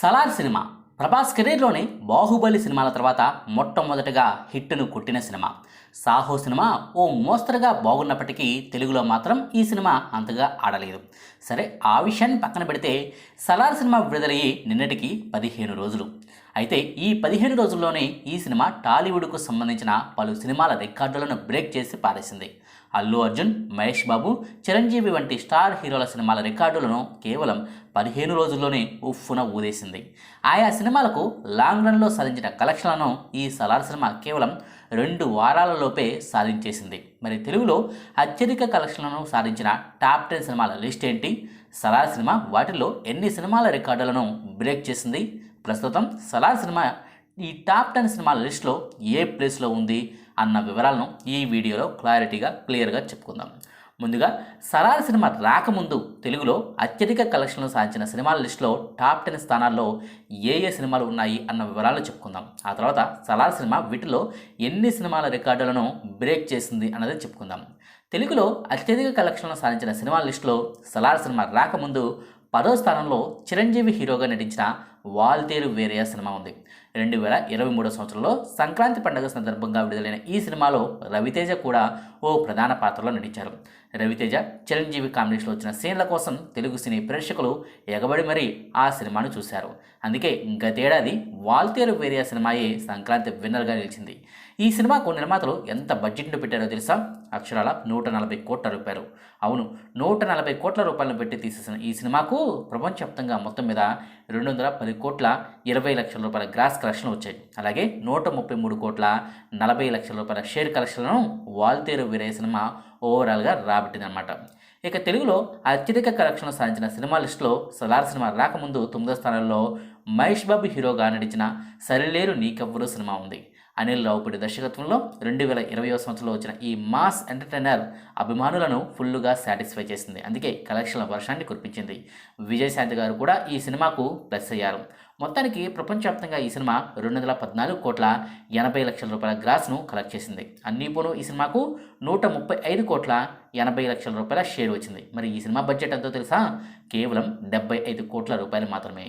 Salaar cinema. Prabhas కెరీర్లోనే బాహుబలి సినిమాల తర్వాత మొట్టమొదటగా హిట్ను కొట్టిన సినిమా. సాహో సినిమా ఓ మోస్తరుగా బాగున్నప్పటికీ తెలుగులో మాత్రం ఈ సినిమా అంతగా ఆడలేదు. సరే ఆ విషయాన్ని పక్కన పెడితే సలార్ సినిమా విడుదలయ్యి నిన్నటికి పదిహేను రోజులు. అయితే ఈ పదిహేను రోజుల్లోనే ఈ సినిమా టాలీవుడ్కు సంబంధించిన పలు సినిమాల రికార్డులను బ్రేక్ చేసి పారేసింది. అల్లు అర్జున్ మహేష్ బాబు చిరంజీవి వంటి స్టార్ హీరోల సినిమాల రికార్డులను కేవలం పదిహేను రోజుల్లోనే ఉఫ్ఫున ఊదేసింది ఆయా సినిమాలకు లాంగ్ రన్లో సాధించిన కలెక్షన్లను ఈ సలార్ సినిమా కేవలం రెండు వారాలలోపే సాధించేసింది. మరి తెలుగులో అత్యధిక కలెక్షన్లను సాధించిన టాప్ టెన్ సినిమాల లిస్ట్ ఏంటి? సలార్ సినిమా వాటిల్లో ఎన్ని సినిమాల రికార్డులను బ్రేక్ చేసింది? ప్రస్తుతం సలార్ సినిమా ఈ టాప్ టెన్ సినిమాల లిస్ట్లో ఏ ప్లేస్లో ఉంది అన్న వివరాలను ఈ వీడియోలో క్లారిటీగా క్లియర్గా చెప్పుకుందాం. ముందుగా సలార్ సినిమా రాకముందు తెలుగులో అత్యధిక కలెక్షన్లు సాధించిన సినిమాల లిస్టులో టాప్ టెన్ స్థానాల్లో ఏ ఏ సినిమాలు ఉన్నాయి అన్న వివరాలు చెప్పుకుందాం. ఆ తర్వాత సలార్ సినిమా వీటిలో ఎన్ని సినిమాల రికార్డులను బ్రేక్ చేసింది అన్నది చెప్పుకుందాం. తెలుగులో అత్యధిక కలెక్షన్లు సాధించిన సినిమాల లిస్టులో సలార్ సినిమా రాకముందు పదో స్థానంలో చిరంజీవి హీరోగా నటించిన వాల్తేరు వేరయ్య సినిమా ఉంది. రెండు వేల ఇరవై మూడో సంవత్సరంలో సంక్రాంతి పండుగ సందర్భంగా విడుదలైన ఈ సినిమాలో రవితేజ కూడా ఓ ప్రధాన పాత్రలో నటించారు. రవితేజ చిరంజీవి కాంబినేషన్లో వచ్చిన సీన్ల కోసం తెలుగు సినీ ప్రేక్షకులు ఎగబడి మరీ ఆ సినిమాను చూశారు. అందుకే గతేడాది వాల్తేరు వేరియా సినిమాయే సంక్రాంతి విన్నర్గా నిలిచింది. ఈ సినిమాకు నిర్మాతలు ఎంత బడ్జెట్ను పెట్టారో తెలుసా? అక్షరాల నూట నలభై కోట్ల రూపాయలు. అవును నూట నలభై కోట్ల రూపాయలను పెట్టి తీసేసిన ఈ సినిమాకు ప్రపంచవ్యాప్తంగా మొత్తం మీద రెండు వందల పది కోట్ల ఇరవై లక్షల రూపాయల గ్రాస్ కలెక్షన్లు వచ్చాయి. అలాగే నూట ముప్పై మూడు కోట్ల నలభై లక్షల రూపాయల షేర్ కలెక్షన్లను వాల్తేరు వీరయ్య సినిమా ఓవరాల్గా రాబట్టిందనమాట ఇక తెలుగులో అత్యధిక కలెక్షన్లు సాధించిన సినిమా లిస్టులో సలార్ సినిమా రాకముందు తొమ్మిదో స్థానంలో మహేష్ బాబు హీరోగా నటించిన సరిలేరు నీకెవ్వరు సినిమా ఉంది. అనిల్ రావుపూడి దర్శకత్వంలో రెండు వేల ఇరవయో సంవత్సరంలో వచ్చిన ఈ మాస్ ఎంటర్టైనర్ అభిమానులను ఫుల్లుగా సాటిస్ఫై చేసింది. అందుకే కలెక్షన్ల వర్షాన్ని కురిపించింది. విజయశాంతి గారు కూడా ఈ సినిమాకు ప్లస్ అయ్యారు. మొత్తానికి ప్రపంచవ్యాప్తంగా ఈ సినిమా రెండు వందల పద్నాలుగు కోట్ల ఎనభై లక్షల రూపాయల గ్రాస్ను కలెక్ట్ చేసింది. అన్ని పోను ఈ సినిమాకు నూట ముప్పై ఐదు కోట్ల ఎనభై లక్షల రూపాయల షేర్ వచ్చింది. మరి ఈ సినిమా బడ్జెట్ ఎంతో తెలుసా? కేవలం డెబ్బై ఐదు కోట్ల రూపాయలు మాత్రమే.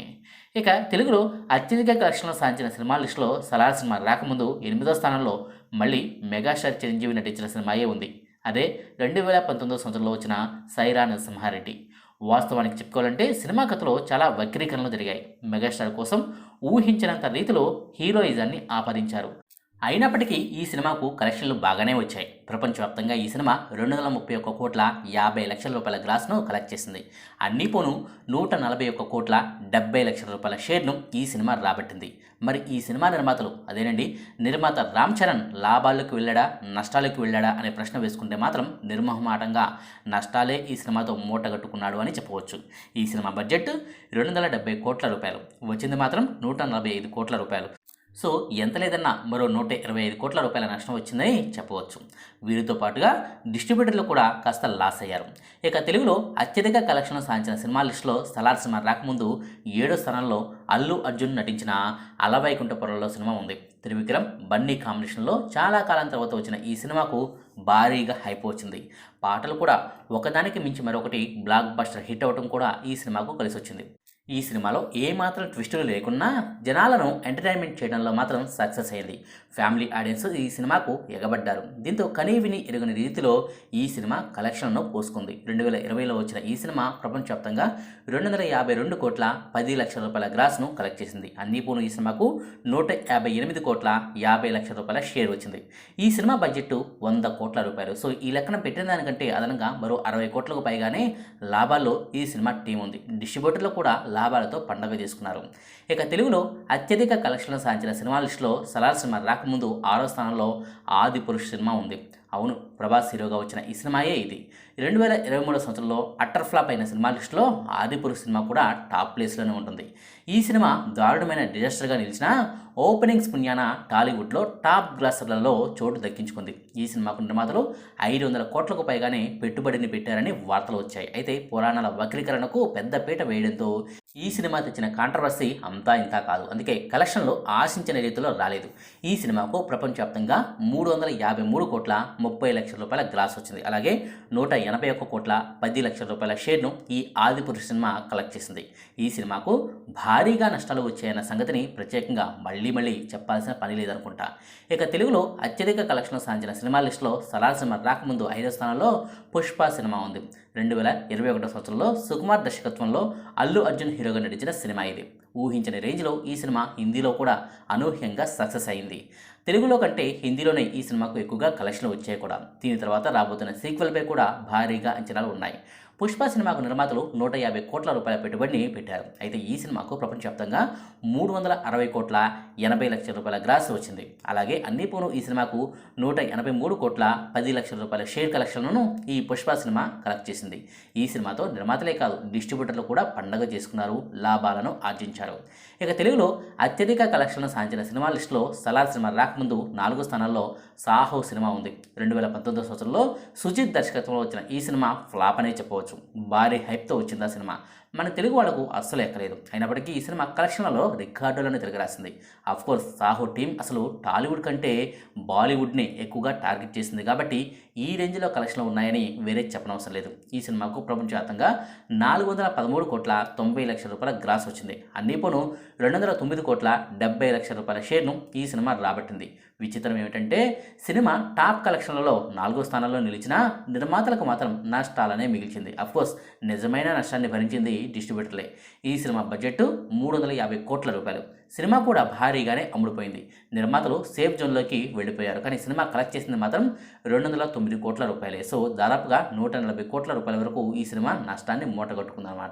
ఇక తెలుగులో అత్యధిక కలెక్షన్లు సాధించిన సినిమా లిస్టులో సలార్ సినిమా రాకముందు ఎనిమిదో స్థానంలో మళ్ళీ మెగాస్టార్ చిరంజీవి నటించిన సినిమాయే ఉంది. అదే రెండు వేల పంతొమ్మిదో సంవత్సరంలో వచ్చిన సైరా నరసింహారెడ్డి. వాస్తవానికి చెప్పుకోవాలంటే సినిమా కథలో చాలా వక్రీకరణలు జరిగాయి. మెగాస్టార్ కోసం ఊహించినంత రీతిలో హీరోయిజాన్ని ఆపాదించారు. అయినప్పటికీ ఈ సినిమాకు కలెక్షన్లు బాగానే వచ్చాయి. ప్రపంచవ్యాప్తంగా ఈ సినిమా రెండు వందల ముప్పై ఒక్క కోట్ల యాభై లక్షల రూపాయల గ్రాస్ను కలెక్ట్ చేసింది. అన్ని పోను నూట నలభై ఒక్క కోట్ల డెబ్బై లక్షల రూపాయల షేర్ను ఈ సినిమా రాబట్టింది. మరి ఈ సినిమా నిర్మాతలు అదేనండి? నిర్మాత రామ్ చరణ్ లాభాలకు వెళ్ళాడా నష్టాలకు వెళ్ళాడా అనే ప్రశ్న వేసుకుంటే మాత్రం నిర్మోహమాటంగా నష్టాలే ఈ సినిమాతో మూటగట్టుకున్నాడు అని చెప్పవచ్చు. ఈ సినిమా బడ్జెట్ రెండు వందల డెబ్బై కోట్ల రూపాయలు. వచ్చింది మాత్రం నూట నలభై ఐదు కోట్ల రూపాయలు. సో ఎంత లేదన్నా మరో నూట ఇరవై ఐదు కోట్ల రూపాయల నష్టం వచ్చిందని చెప్పవచ్చు. వీరితో పాటుగా డిస్ట్రిబ్యూటర్లు కూడా కాస్త లాస్ అయ్యారు. ఇక తెలుగులో అత్యధిక కలెక్షన్ సాధించిన సినిమా లిస్టులో సలార్ సినిమా రాకముందు ఏడో స్థానంలో అల్లు అర్జున్ నటించిన అలవైకుంఠపురంలో సినిమా ఉంది. త్రివిక్రమ్ బన్నీ కాంబినేషన్లో చాలా కాలం తర్వాత వచ్చిన ఈ సినిమాకు భారీగా హైప్ వచ్చింది. పాటలు కూడా ఒకదానికి మించి మరొకటి బ్లాక్ బస్టర్ హిట్ అవ్వడం కూడా ఈ సినిమాకు కలిసి వచ్చింది ఈ సినిమాలో ఏమాత్రం ట్విస్టులు లేకున్నా జనాలను ఎంటర్టైన్మెంట్ చేయడంలో మాత్రం సక్సెస్ అయింది. ఫ్యామిలీ ఆడియన్స్ ఈ సినిమాకు ఎగబడ్డారు. దీంతో కనీవిని ఎరుగని రీతిలో ఈ సినిమా కలెక్షన్ను పోసుకుంది. రెండు వేల ఇరవైలో వచ్చిన ఈ సినిమా ప్రపంచవ్యాప్తంగా రెండు వందల యాభై రెండు కోట్ల పది లక్షల రూపాయల గ్రాస్ను కలెక్ట్ చేసింది. అన్ని పోను ఈ సినిమాకు నూట యాభై ఎనిమిది కోట్ల యాభై లక్షల రూపాయల షేర్ వచ్చింది. ఈ సినిమా బడ్జెట్ వంద కోట్ల రూపాయలు. సో ఈ లెక్కన పెట్టిన దానికంటే అదనంగా మరో అరవై కోట్లకు పైగానే లాభాల్లో ఈ సినిమా టీం ఉంది. డిస్ట్రిబ్యూటర్లు కూడా లాభాలతో పండగ చేసుకున్నారు. ఇక తెలుగులో అత్యధిక కలెక్షన్లు సాధించిన సినిమా లిస్టులో సలార్ సినిమా రాకముందు ఆరో స్థానంలో ఆది పురుష్ సినిమా ఉంది. అవును ప్రభాస్ హీరోగా వచ్చిన ఈ సినిమాయే ఇది. రెండు వేల ఇరవై మూడో సంవత్సరంలో అట్టర్ ఫ్లాప్ అయిన సినిమా లిస్టులో ఆదిపురుష్ సినిమా కూడా టాప్ ప్లేస్లోనే ఉంటుంది. ఈ సినిమా దారుణమైన డిజాస్టర్గా నిలిచిన ఓపెనింగ్స్ పుణ్యాన టాలీవుడ్లో టాప్ గ్లాసర్లలో చోటు దక్కించుకుంది. ఈ సినిమాకు నిర్మాతలు ఐదు వందల కోట్లకు పైగానే పెట్టుబడిని పెట్టారని వార్తలు వచ్చాయి. అయితే పురాణాల వక్రీకరణకు పెద్ద పీట వేయడంతో ఈ సినిమా తెచ్చిన కాంట్రవర్సీ అంతా ఇంతా కాదు. అందుకే కలెక్షన్లు ఆశించిన రీతిలో రాలేదు. ఈ సినిమాకు ప్రపంచవ్యాప్తంగా మూడు వందల యాభై మూడు కోట్ల ముప్పై లక్షల రూపాయల గ్రాస్ వచ్చింది. అలాగే నూట ఎనభై ఒక్క కోట్ల పది లక్షల రూపాయల షేర్ను ఈ ఆదిపురుష సినిమా కలెక్ట్ చేసింది. ఈ సినిమాకు భారీగా నష్టాలు వచ్చాయన్న సంగతిని ప్రత్యేకంగా మళ్ళీ మళ్ళీ చెప్పాల్సిన పని లేదనుకుంటా. ఇక తెలుగులో అత్యధిక కలెక్షన్లు సాధించిన సినిమా లిస్టులో సలార్ సినిమా రాకముందు ఐదో స్థానంలో పుష్ప సినిమా ఉంది. రెండు వేల ఇరవై ఒకటో సంవత్సరంలో సుకుమార్ దర్శకత్వంలో అల్లు అర్జున్ హీరోగా నటించిన సినిమా ఇది. ఊహించని రేంజ్లో ఈ సినిమా హిందీలో కూడా అనూహ్యంగా సక్సెస్ అయింది. తెలుగులో కంటే హిందీలోనే ఈ సినిమాకు ఎక్కువగా కలెక్షన్లు వచ్చాయి కూడా. దీని తర్వాత రాబోతున్న సీక్వెల్పై కూడా భారీగా అంచనాలు ఉన్నాయి. పుష్ప సినిమాకు నిర్మాతలు నూట యాభై కోట్ల రూపాయల పెట్టుబడిని పెట్టారు. అయితే ఈ సినిమాకు ప్రపంచవ్యాప్తంగా మూడు వందల అరవై కోట్ల ఎనభై లక్షల రూపాయల గ్రాస్ వచ్చింది. అలాగే అన్ని పోను ఈ సినిమాకు నూట ఎనభై మూడు కోట్ల పది లక్షల రూపాయల షేర్ కలెక్షన్లను ఈ పుష్ప సినిమా కలెక్ట్ చేసింది. ఈ సినిమాతో నిర్మాతలే కాదు డిస్ట్రిబ్యూటర్లు కూడా పండగ చేసుకున్నారు లాభాలను ఆర్జించారు. ఇక తెలుగులో అత్యధిక కలెక్షన్లు సాధించిన సినిమా లిస్టులో సలార్ సినిమా రాకముందు నాలుగో స్థానాల్లో సాహో సినిమా ఉంది. రెండు వేల పంతొమ్మిదో సంవత్సరంలో సుజిత్ దర్శకత్వంలో వచ్చిన ఈ సినిమా ఫ్లాప్ అనే చెప్పవచ్చు. భారీ హైప్తో వచ్చింది ఆ సినిమా. మన తెలుగు వాళ్ళకు అస్సలు ఎక్కలేదు. అయినప్పటికీ ఈ సినిమా కలెక్షన్లలో రికార్డులను తిరగరాసింది. కోర్స్ సాహో టీం అసలు టాలీవుడ్ కంటే బాలీవుడ్ని ఎక్కువగా టార్గెట్ చేసింది కాబట్టి ఈ రేంజ్లో కలెక్షన్లు ఉన్నాయని వేరే చెప్పనవసరం లేదు. ఈ సినిమాకు ప్రపంచవ్యాప్తంగా నాలుగు వందల పదమూడు కోట్ల తొంభై లక్షల రూపాయల గ్రాస్ వచ్చింది. అన్ని పోను రెండు వందల తొమ్మిది కోట్ల డెబ్బై లక్షల రూపాయల షేర్ను ఈ సినిమా రాబట్టింది. విచిత్రం ఏమిటంటే సినిమా టాప్ కలెక్షన్లలో నాలుగో స్థానంలో నిలిచిన నిర్మాతలకు మాత్రం నష్టాలనే మిగిల్చింది. అఫ్కోర్స్ నిజమైన నష్టాన్ని భరించింది డిస్ట్రిబ్యూటర్లే. ఈ సినిమా బడ్జెట్ మూడు వందల యాభై కోట్ల రూపాయలు. సినిమా కూడా భారీగానే అమ్ముడుపోయింది. నిర్మాతలు సేఫ్ జోన్లోకి వెళ్ళిపోయారు. కానీ సినిమా కలెక్ట్ చేసింది మాత్రం రెండు వందల తొమ్మిది కోట్ల రూపాయలే. సో దాదాపుగా నూట నలభై కోట్ల రూపాయల వరకు ఈ సినిమా నష్టాన్ని మూటగట్టుకుందన్నమాట.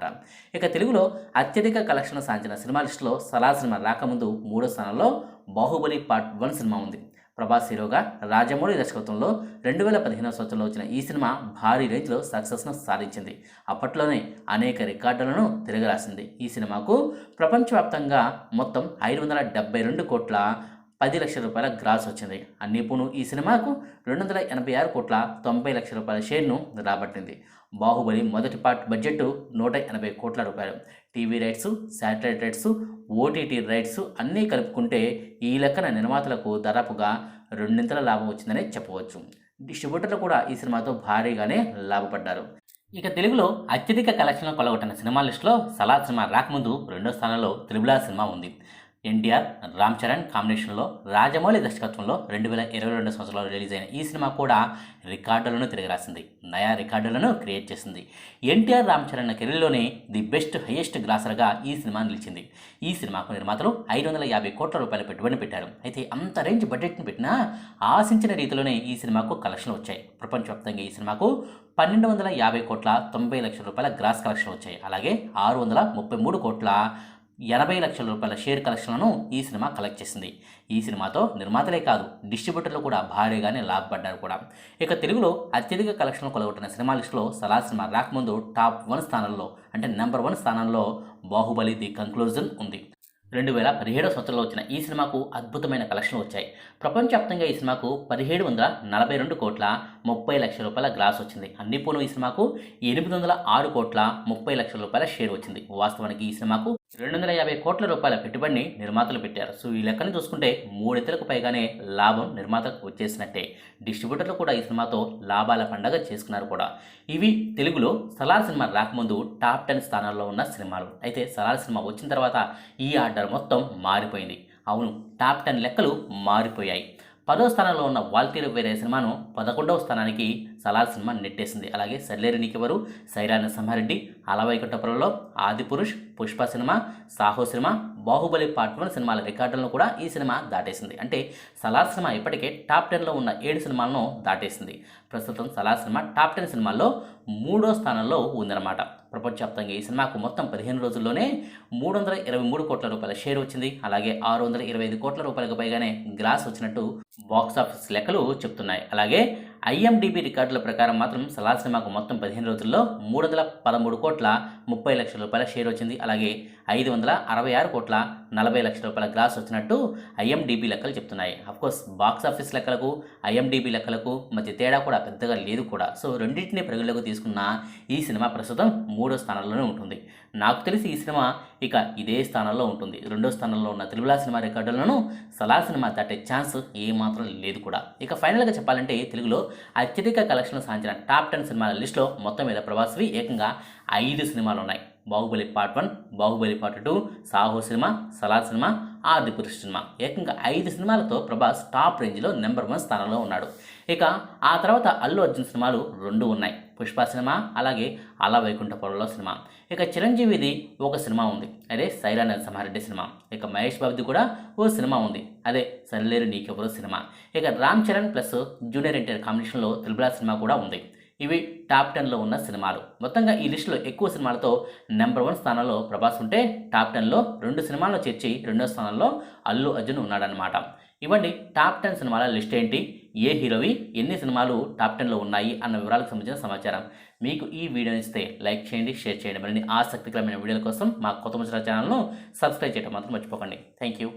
ఇక తెలుగులో అత్యధిక కలెక్షన్ సాధించిన సినిమా లిస్టులో సలా సినిమా రాకముందు మూడో స్థానంలో బాహుబలి పార్ట్ వన్ సినిమా ఉంది. ప్రభాస్ హీరోగా రాజమౌళి దర్శకత్వంలో రెండు వేల పదిహేనవ సంవత్సరంలో వచ్చిన ఈ సినిమా భారీ రేంజ్లో సక్సెస్ను సాధించింది. అప్పట్లోనే అనేక రికార్డులను తిరగరాసింది. ఈ సినిమాకు ప్రపంచవ్యాప్తంగా మొత్తం ఐదు వందల డెబ్బై రెండు కోట్ల పది లక్షల రూపాయల గ్రాస్ వచ్చింది. అన్నిపును ఈ సినిమాకు రెండు వందల ఎనభై ఆరు కోట్ల తొంభై లక్షల రూపాయల షేర్ను రాబట్టింది. బాహుబలి మొదటి పార్ట్ బడ్జెట్ నూట ఎనభై కోట్ల రూపాయలు. TV rights satellite rights OTT rights అన్నీ కలుపుకుంటే ఈ లెక్కన నిర్మాతలకు దాదాపుగా రెండింతల లాభం వచ్చిందనే చెప్పవచ్చు. డిస్ట్రిబ్యూటర్లు కూడా ఈ సినిమాతో భారీగానే లాభపడ్డారు. ఇక తెలుగులో అత్యధిక కలెక్షన్లు కొలగొట్టిన సినిమా లిస్టులో సలార్ సినిమా రాకముందు రెండో స్థానంలో త్రిబులా సినిమా ఉంది. ఎన్టీఆర్ రామ్ చరణ్ కాంబినేషన్లో రాజమౌళి దర్శకత్వంలో రెండు వేల ఇరవై రెండు సంవత్సరంలో రిలీజ్ అయిన ఈ సినిమా కూడా రికార్డులను తిరగరాసింది. నయా రికార్డులను క్రియేట్ చేసింది. ఎన్టీఆర్ రామ్ చరణ్ కెరీర్లోనే ది బెస్ట్ హైయెస్ట్ గ్రాసర్గా ఈ సినిమా నిలిచింది. ఈ సినిమాకు నిర్మాతలు ఐదు వందల యాభై కోట్ల రూపాయల పెట్టుబడిని పెట్టారు. అయితే అంత రేంజ్ బడ్జెట్ని పెట్టినా ఆశించిన రీతిలోనే ఈ సినిమాకు కలెక్షన్లు వచ్చాయి. ప్రపంచవ్యాప్తంగా ఈ సినిమాకు పన్నెండు వందల యాభై కోట్ల తొంభై లక్షల రూపాయల గ్రాస్ కలెక్షన్ వచ్చాయి. అలాగే ఆరు వందల ముప్పై మూడు కోట్ల ఎనభై లక్షల రూపాయల షేర్ కలెక్షన్లను ఈ సినిమా కలెక్ట్ చేసింది. ఈ సినిమాతో నిర్మాతలే కాదు డిస్ట్రిబ్యూటర్లు కూడా భారీగానే లాభపడ్డారు కూడా. ఇక తెలుగులో అత్యధిక కలెక్షన్లు కొలగొట్టిన సినిమా లిస్టులో సలా సినిమా రాకముందు టాప్ వన్ స్థానంలో అంటే నెంబర్ వన్ స్థానంలో బాహుబలి ది కంక్లూజన్ ఉంది. రెండు వేల పదిహేడో సంవత్సరంలో వచ్చిన ఈ సినిమాకు అద్భుతమైన కలెక్షన్లు వచ్చాయి. ప్రపంచవ్యాప్తంగా ఈ సినిమాకు పదిహేడు వందల నలభై రెండు కోట్ల ముప్పై లక్షల రూపాయల గ్రాస్ వచ్చింది. అన్ని పోను ఈ సినిమాకు ఎనిమిది వందల ఆరు కోట్ల ముప్పై లక్షల రూపాయల షేర్ వచ్చింది. వాస్తవానికి ఈ సినిమాకు రెండు వందల యాభై కోట్ల రూపాయల పెట్టుబడిని నిర్మాతలు పెట్టారు. సో ఈ లెక్కను చూసుకుంటే మూడెత్తులకు పైగానే లాభం నిర్మాతకు వచ్చేసినట్టే. డిస్ట్రిబ్యూటర్లు కూడా ఈ సినిమాతో లాభాల పండగ చేసుకున్నారు కూడా. ఇవి తెలుగులో సలార్ సినిమా రాకముందు టాప్ టెన్ స్థానాల్లో ఉన్న సినిమాలు. అయితే సలార్ సినిమా వచ్చిన తర్వాత ఈ ఆర్డర్ మొత్తం మారిపోయింది. అవును టాప్ టెన్ లెక్కలు మారిపోయాయి. పదో స్థానంలో ఉన్న వాల్తీరు వేరే సినిమాను పదకొండవ స్థానానికి సలార్ సినిమా నెట్టేసింది. అలాగే సల్లేరు నీకెవరు? సైరాన సంహారెడ్డి అలవైకుంఠపురంలో Adipurush Pushpa cinema Saaho cinema Baahubali part one సినిమాల రికార్డులను కూడా ఈ సినిమా దాటేసింది. అంటే సలార్ సినిమా ఇప్పటికే టాప్ టెన్లో ఉన్న ఏడు సినిమాలను దాటేసింది. ప్రస్తుతం సలార్ సినిమా టాప్ టెన్ సినిమాల్లో మూడో స్థానంలో ఉందన్నమాట. ప్రపంచవ్యాప్తంగా ఈ సినిమాకు మొత్తం పదిహేను రోజుల్లోనే మూడు వందల ఇరవై మూడు కోట్ల రూపాయల షేర్ వచ్చింది. అలాగే ఆరు వందల ఇరవై ఐదు కోట్ల రూపాయలకు పైగానే గ్రాస్ వచ్చినట్టు బాక్స్ ఆఫీస్ లెక్కలు చెప్తున్నాయి. అలాగే ఐఎండిబి రికార్డుల ప్రకారం మాత్రం సలార్ సినిమాకు మొత్తం పదిహేను రోజుల్లో మూడు వందల పదమూడు కోట్ల ముప్పై లక్షల రూపాయల షేర్ వచ్చింది. అలాగే ఐదు వందల అరవై ఆరు కోట్ల నలభై లక్షల రూపాయల గ్రాస్ వచ్చినట్టు ఐఎండిబి లెక్కలు చెప్తున్నాయి. అఫ్కోర్స్ బాక్స్ ఆఫీస్ లెక్కలకు ఐఎండిబి లెక్కలకు మధ్య తేడా కూడా పెద్దగా లేదు కూడా. సో రెండింటిని పరిగణలోకి తీసుకున్న ఈ సినిమా ప్రస్తుతం మూడో స్థానంలోనే ఉంటుంది. నాకు తెలిసి ఈ సినిమా ఇక ఇదే స్థానంలో ఉంటుంది. రెండో స్థానంలో ఉన్న తెలుగులా సినిమా రికార్డులను సలా సినిమా దాటే ఛాన్స్ ఏమాత్రం లేదు కూడా. ఇక ఫైనల్గా చెప్పాలంటే తెలుగులో అత్యధిక కలెక్షన్లు సాధించిన టాప్ టెన్ సినిమాల లిస్టులో మొత్తం మీద ప్రభాస్వి ఏకంగా ఐదు సినిమాలు ఉన్నాయి Baahubali part one Baahubali part two Saaho cinema Salaar cinema Adipurush cinema. ఏకంగా ఐదు సినిమాలతో ప్రభాస్ టాప్ రేంజ్లో నెంబర్ వన్ స్థానంలో ఉన్నాడు. ఇక ఆ తర్వాత అల్లు అర్జున్ సినిమాలు రెండు ఉన్నాయి. పుష్ప సినిమా అలాగే అలా వైకుంఠపురంలో సినిమా. ఇక చిరంజీవిది ఒక సినిమా ఉంది. అదే సైరా నరసింహారెడ్డి సినిమా. ఇక మహేష్ బాబుది కూడా ఓ సినిమా ఉంది. అదే సరిలేరు నీకెవరు సినిమా. ఇక రామ్ చరణ్ ప్లస్ జూనియర్ ఎన్టీఆర్ కాంబినేషన్లో త్రిబుల సినిమా కూడా ఉంది. ఇవి టాప్ టెన్లో ఉన్న సినిమాలు. మొత్తంగా ఈ లిస్టులో ఎక్కువ సినిమాలతో నెంబర్ వన్ స్థానంలో ప్రభాస్ ఉంటే టాప్ టెన్లో రెండు సినిమాలను చేర్చి రెండో స్థానంలో అల్లు అర్జున్ ఉన్నాడనమాట ఇవ్వండి టాప్ టెన్ సినిమాల లిస్ట్ ఏంటి? ఏ హీరోవి ఎన్ని సినిమాలు టాప్ టెన్లో ఉన్నాయి అన్న వివరాలకు సంబంధించిన సమాచారం. మీకు ఈ వీడియో ఇస్తే లైక్ చేయండి షేర్ చేయండి. మరిన్ని ఆసక్తికరమైన వీడియోల కోసం మా కొత్త ముచ్చల ఛానల్ను సబ్స్క్రైబ్ చేయడం మాత్రం మర్చిపోకండి. Thank you